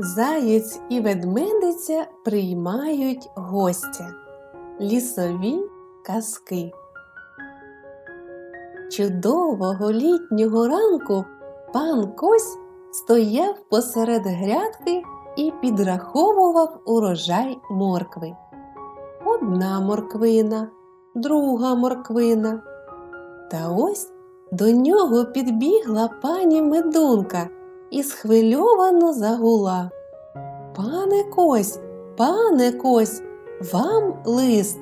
Заєць і ведмедиця приймають гостя. Лісові казки. Чудового літнього ранку пан Кось стояв посеред грядки і підраховував урожай моркви. Одна морквина, друга морквина. Та ось до нього підбігла пані медунка і схвильовано загула. Пане Кось, пане Кось, вам лист.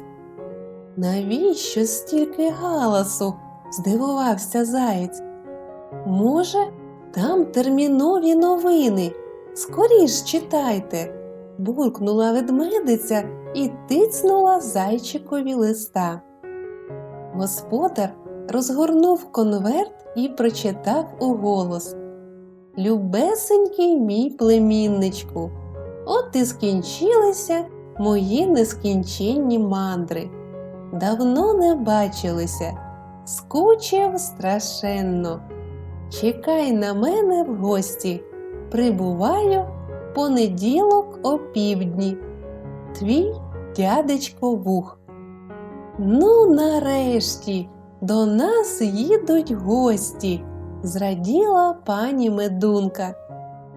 Навіщо стільки галасу? здивувався заєць. Може, там термінові новини. Скоріш читайте, буркнула ведмедиця і тицнула зайчикові листа. Господар розгорнув конверт і прочитав уголос. Любесенький мій племінничку, от і скінчилися мої нескінченні мандри. Давно не бачилися, скучив страшенно. Чекай на мене в гості, прибуваю понеділок о півдні. Твій дядечко вух. Ну, нарешті, до нас їдуть гості зраділа пані медунка.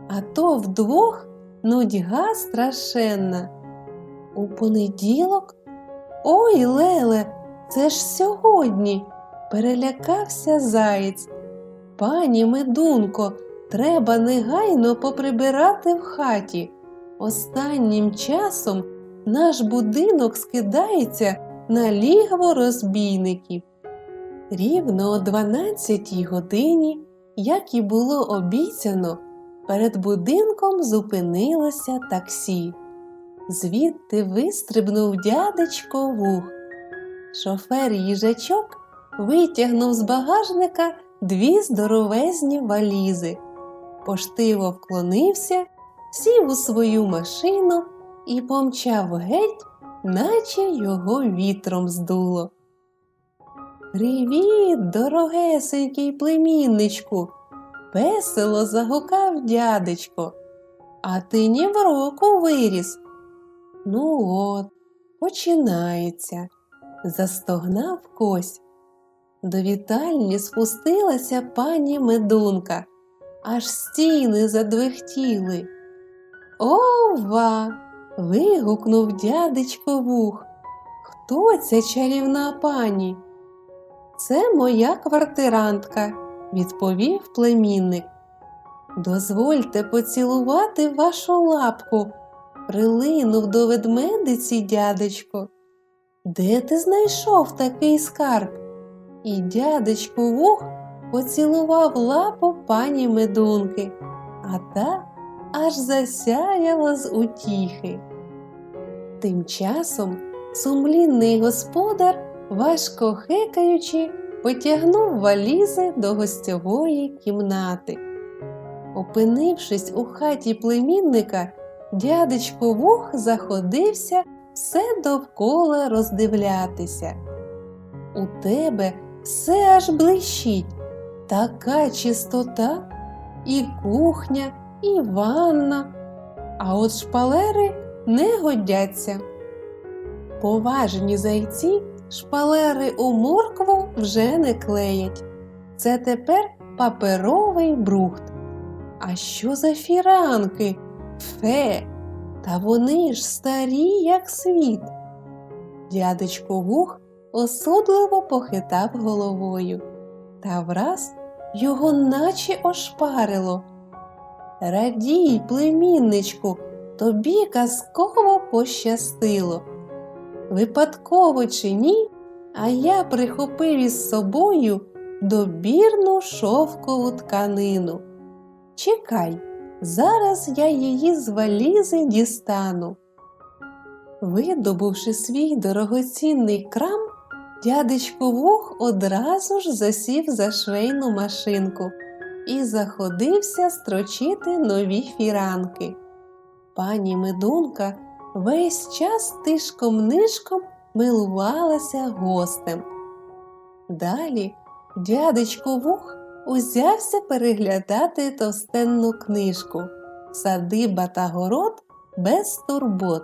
А то вдвох нудьга страшенна. У понеділок? Ой, Леле, це ж сьогодні. Перелякався заєць. Пані медунко, треба негайно поприбирати в хаті. Останнім часом наш будинок скидається на лігво розбійників. Рівно о 12 годині, як і було обіцяно, перед будинком зупинилося таксі. Звідти вистрибнув дядечко вух. Шофер їжачок витягнув з багажника дві здоровезні валізи, поштиво вклонився, сів у свою машину і помчав геть, наче його вітром здуло. Привіт, дорогесенький племінничку, весело загукав дядечко. А ти ні в року виріс. Ну от, починається, застогнав кось. До вітальні спустилася пані медунка, аж стіни задвихтіли. Ова! вигукнув дядечко вух. Хто ця чарівна пані? Це моя квартирантка, відповів племінник. Дозвольте поцілувати вашу лапку, прилинув до ведмедиці дядечко. Де ти знайшов такий скарб? І дядечко вух поцілував лапу пані медунки, а та аж засяяла з утіхи. Тим часом сумлінний господар важко хекаючи, потягнув валізи до гостьової кімнати. Опинившись у хаті племінника, дядечко вух заходився все довкола роздивлятися. У тебе все аж блищить, така чистота, і кухня, і ванна, а от шпалери не годяться. Поважні зайці шпалери у моркву вже не клеять. Це тепер паперовий брухт. А що за фіранки? Фе, та вони ж старі, як світ. Дядечко вух осудливо похитав головою, та враз його наче ошпарило. Радій, племінничку, тобі казково пощастило. Випадково чи ні, а я прихопив із собою добірну шовкову тканину. Чекай, зараз я її з валізи дістану. Видобувши свій дорогоцінний крам, дядечко вух одразу ж засів за швейну машинку і заходився строчити нові фіранки. Пані медунка весь час тишком нишком милувалася гостем. Далі дядечко вух узявся переглядати товстенну книжку, садиба та город без турбот,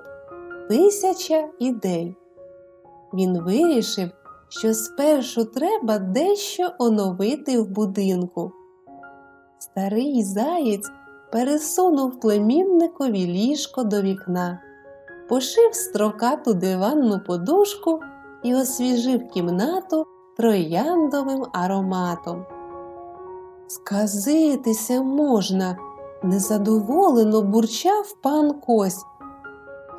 тисяча ідей. Він вирішив, що спершу треба дещо оновити в будинку. Старий заєць пересунув племінникові ліжко до вікна, пошив строкату диванну подушку і освіжив кімнату трояндовим ароматом. Сказитися можна, незадоволено бурчав пан Кось.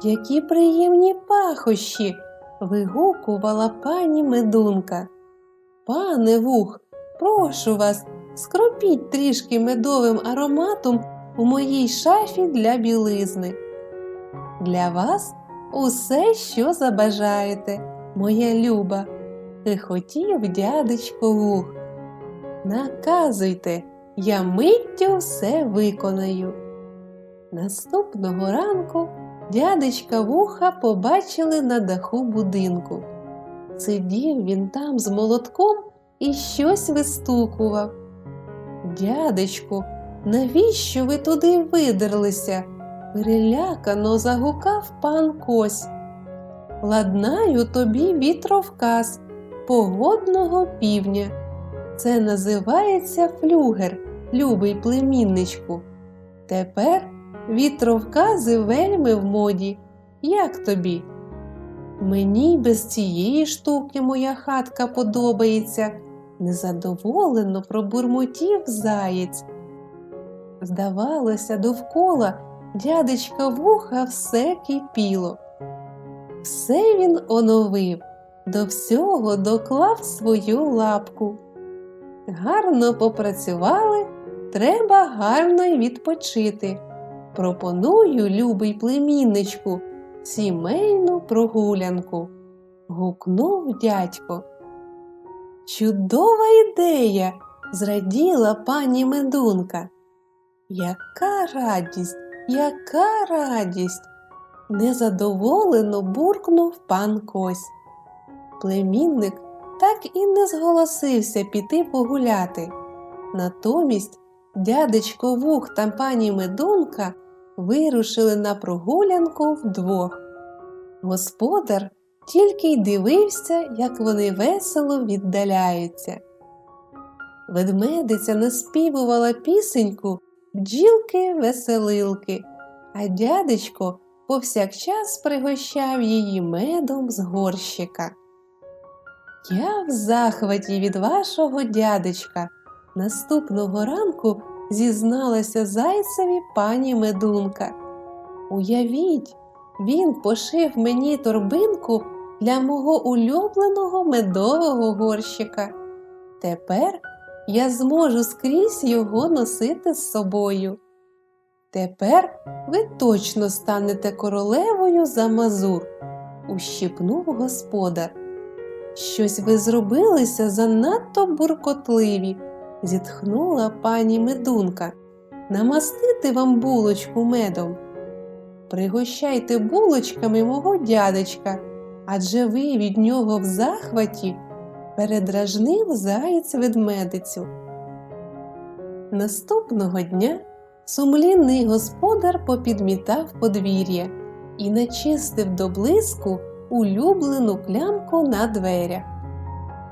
Які приємні пахощі. вигукувала пані медунка. Пане вух, прошу вас, скропіть трішки медовим ароматом у моїй шафі для білизни. Для вас усе, що забажаєте, моя люба, хихотів дядечко вух. Наказуйте, я миттю все виконаю. Наступного ранку дядечка вуха побачили на даху будинку. Сидів він там з молотком і щось вистукував. Дядечку, навіщо ви туди видерлися? Перелякано загукав пан Кось. Ладнаю тобі вітровказ погодного півня. Це називається флюгер, любий племінничку. Тепер вітровкази вельми в моді. Як тобі? Мені без цієї штуки моя хатка подобається, незадоволено пробурмотів заєць. Здавалося, довкола дядечка вуха все кипіло. Все він оновив, до всього доклав свою лапку. Гарно попрацювали, треба гарно й відпочити. Пропоную, любий племінничку, сімейну прогулянку. гукнув дядько. Чудова ідея, зраділа пані медунка. Яка радість, яка радість! незадоволено буркнув пан Кось. Племінник так і не зголосився піти погуляти. Натомість дядечко Вух та пані Медунка вирушили на прогулянку вдвох. Господар тільки й дивився, як вони весело віддаляються. Ведмедиця наспівувала пісеньку бджілки-веселилки, а дядечко повсякчас пригощав її медом з горщика. Я в захваті від вашого дядечка. Наступного ранку зізналася зайцеві пані медунка. Уявіть, він пошив мені торбинку для мого улюбленого медового горщика. Тепер я зможу скрізь його носити з собою. Тепер ви точно станете королевою за мазур, ущипнув господар. Щось ви зробилися занадто буркотливі, зітхнула пані медунка. Намастити вам булочку медом. Пригощайте булочками мого дядечка, адже ви від нього в захваті передражнив заєць ведмедицю. Наступного дня сумлінний господар попідмітав подвір'я і начистив до блиску улюблену клямку на дверях.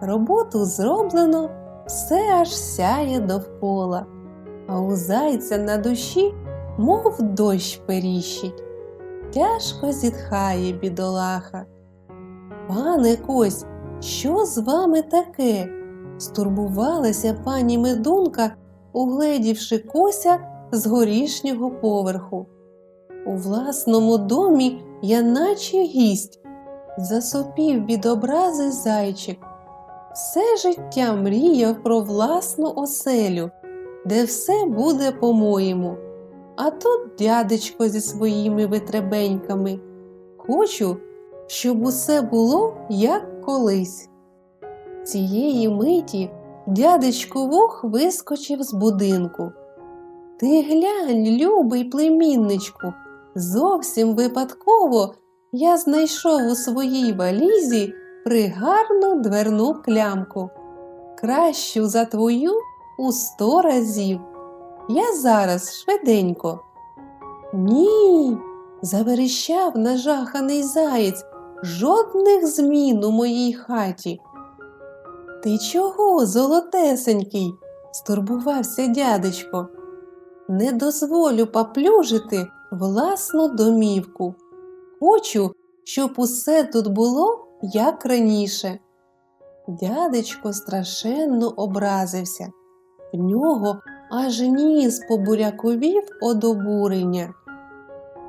Роботу зроблено, все аж сяє довкола, а у зайця на душі, мов дощ періщить. Тяжко зітхає бідолаха. Пане Кось, що з вами таке? стурбувалася пані медунка, угледівши кося з горішнього поверху. У власному домі я наче гість, засопів від образи зайчик. Все життя мріяв про власну оселю, де все буде по-моєму. А тут дядечко зі своїми витребеньками. Хочу, щоб усе було як колись. Цієї миті дядечко вух вискочив з будинку. Ти глянь, любий племінничку, зовсім випадково я знайшов у своїй валізі пригарну дверну клямку, кращу за твою у сто разів. Я зараз швиденько. Ні, заверещав нажаханий заєць. Жодних змін у моїй хаті. Ти чого, золотесенький? стурбувався дядечко. Не дозволю поплюжити власну домівку. Хочу, щоб усе тут було як раніше. Дядечко страшенно образився. В нього аж ніс побуряковів од обурення.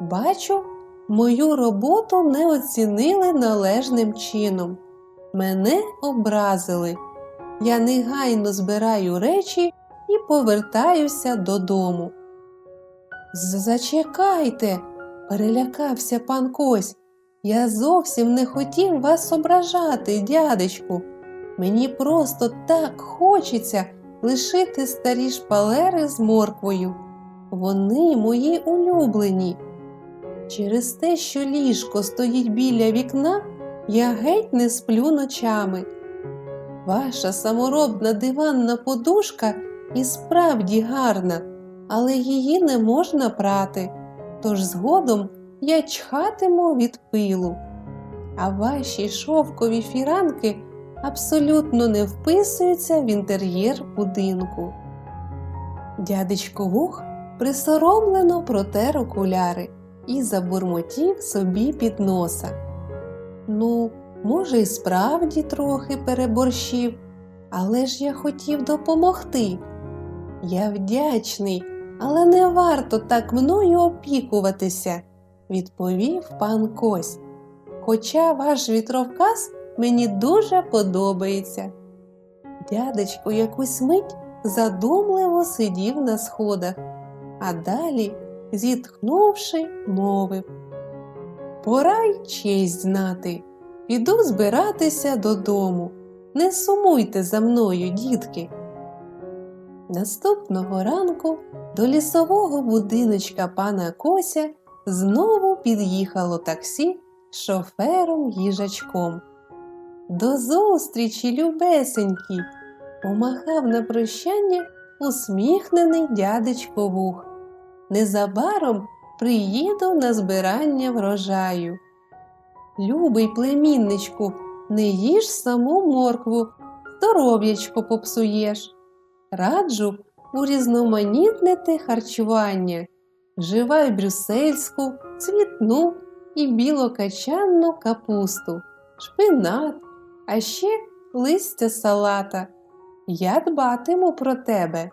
Бачу, мою роботу не оцінили належним чином. Мене образили. Я негайно збираю речі і повертаюся додому. Зачекайте, перелякався пан Кось. Я зовсім не хотів вас ображати, дядечку. Мені просто так хочеться лишити старі шпалери з морквою. Вони мої улюблені. Через те, що ліжко стоїть біля вікна, я геть не сплю ночами. Ваша саморобна диванна подушка і справді гарна, але її не можна прати, тож згодом я чхатиму від пилу. А ваші шовкові фіранки абсолютно не вписуються в інтер'єр будинку. Дядечко Вух присоромлено протер окуляри і забурмотів собі під носа. Ну, може, і справді трохи переборщив, але ж я хотів допомогти. Я вдячний, але не варто так мною опікуватися, відповів пан Кось. Хоча ваш вітровказ мені дуже подобається. Дядечко якусь мить задумливо сидів на сходах, а далі, зітхнувши, мовив Пора й честь знати. Піду збиратися додому. Не сумуйте за мною, дітки. Наступного ранку до лісового будиночка пана Кося знову під'їхало таксі шофером їжачком. До зустрічі, любесенький, помахав на прощання усміхнений дядечко вух. Незабаром приїду на збирання врожаю. Любий племінничку, не їж саму моркву, здоров'ячко попсуєш. Раджу урізноманітнити харчування, вживай брюссельську, цвітну і білокачанну капусту, шпинат, а ще листя салата. Я дбатиму про тебе.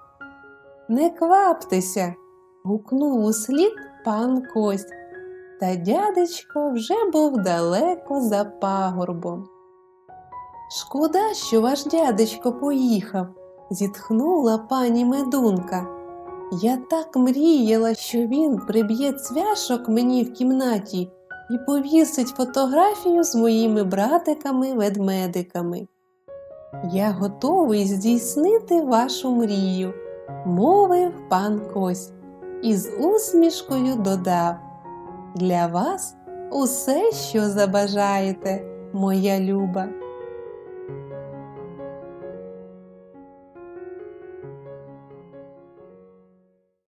Не кваптеся, гукнув услід пан Кость. Та дядечко вже був далеко за пагорбом. Шкода, що ваш дядечко поїхав, зітхнула пані Медунка. Я так мріяла, що він приб'є цвяшок мені в кімнаті і повісить фотографію з моїми братиками-ведмедиками. Я готовий здійснити вашу мрію, мовив пан Кось і з усмішкою додав. Для вас усе, що забажаєте, моя люба.